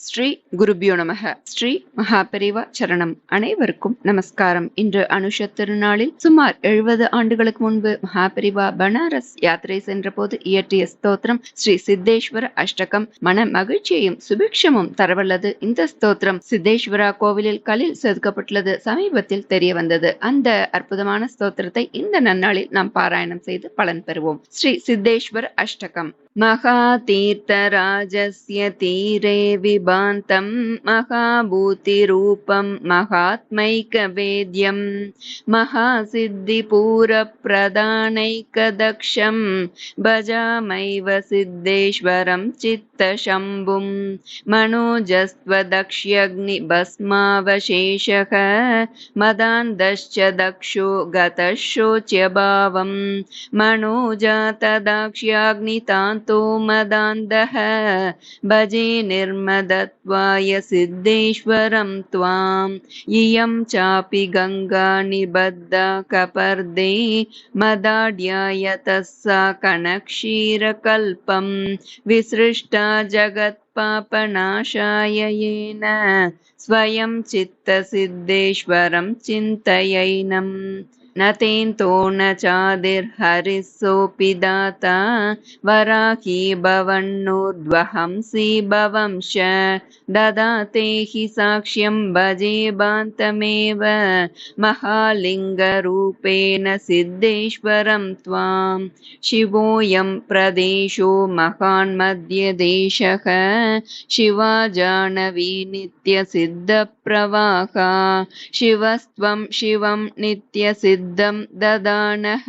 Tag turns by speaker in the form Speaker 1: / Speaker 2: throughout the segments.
Speaker 1: ஸ்ரீ குருபியோ நமக. ஸ்ரீ மகாபெரிவா சரணம். அனைவருக்கும் நமஸ்காரம். இன்று அனுஷ திருநாளில் சுமார் எழுபது ஆண்டுகளுக்கு முன்பு மகாபெரிவா பனாரஸ் யாத்திரை சென்ற போது இயற்றிய ஸ்தோத்திரம் ஸ்ரீ சித்தேஸ்வர அஷ்டகம். மன மகிழ்ச்சியையும் சுபிக்ஷமும் தரவல்லது. இந்த ஸ்தோத்திரம் சித்தேஸ்வரா கோவிலில் கலில் செதுக்கப்பட்டுள்ளது. சமீபத்தில் தெரிய வந்தது அந்த அற்புதமான ஸ்தோத்திரத்தை இந்த நன்னாளில் நாம் பாராயணம் செய்து பலன் பெறுவோம். ஸ்ரீ சித்தேஸ்வர அஷ்டகம். महातीर्थराजस्य तीरे विभान्तं महाभूतिरूपं महात्मैकवेद्यं महासिद्धिपूरप्रदानैकदक्षं भजामैव सिद्धेश्वरं चित्तशम्भुं मनोजस्त्वदक्ष्यग्निभस्मावशेषः मदान्दश्च दक्षो गतः शोच्यभावं मनोजातदाक्ष्याग्नितान्त तो मदान्धः भजे निर्मदत्वाय सिद्धेश्वरं त्वाम्। इयं चापि गङ्गा निबद्धा कपर्दे। मदाड्यायतः सा कणक्षीरकल्पं विसृष्टा जगत्पापनाशाय येन। स्वयं चित्तसिद्धेश्वरं चिन्तयैनम् न तेन्तो न चादिर्हरिः सोऽपि दाता वराही भवन्नूर्ध्वहंसि भवंश। ददाते हि साक्ष्यं भजे बान्तमेव महालिङ्गरूपेण सिद्धेश्वरं त्वां। शिवोऽयं प्रदेशो महान्मध्यदेशः शिवा जानवी नित्यसिद्धप्रवाहा। शिवस्त्वं शिवं नित्यसिद्ध सिद्धं ददानः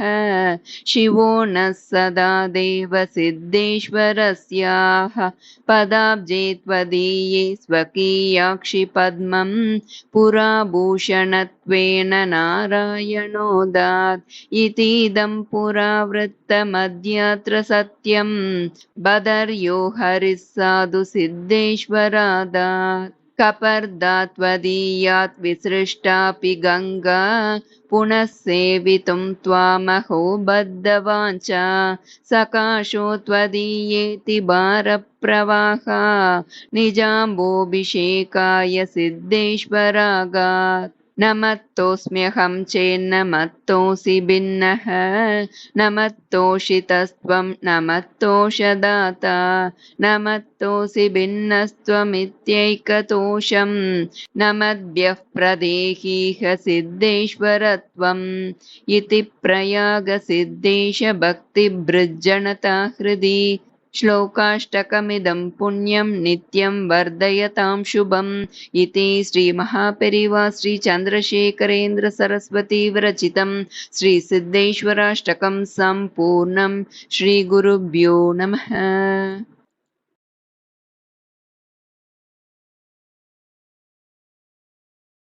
Speaker 1: शिवो नः सदा देवसिद्धेश्वरस्याः पदाब्जे त्वदीये स्वकीयाक्षि पद्मं पुराभूषणत्वेन नारायणोदात् इतीदं पुरावृत्तमद्यत्र सत्यं बदर्यो हरिः साधु सिद्धेश्वरादात् कपर्दात्वदीयात् विसृष्टापि गङ्गा पुनः सेवितुं त्वामहो बद्धवाञ्चा सकाशो त्वदीयेति भारप्रवाहा निजाम्बोऽभिषेकाय सिद्धेश्वरागात् न मत्तोऽस्म्यहं चेन्न मत्तोऽसि भिन्नः न मत्तोषितस्त्वं न मत्तोषदाता न मत्तोऽसि भिन्नस्त्वमित्यैकतोषं न मद्भ्यः प्रदेहीह सिद्धेश्वरत्वम् इति प्रयागसिद्धेशभक्तिभृज्जनता हृदि श्लोकाष्टकमिदं पुण्यं नित्यं वर्धयतां शुभम् इति श्रीमहापेरिवा श्रीचन्द्रशेखरेन्द्रसरस्वती विरचितं श्रीसिद्धेश्वराष्टकं सम्पूर्णं श्रीगुरुभ्यो नमः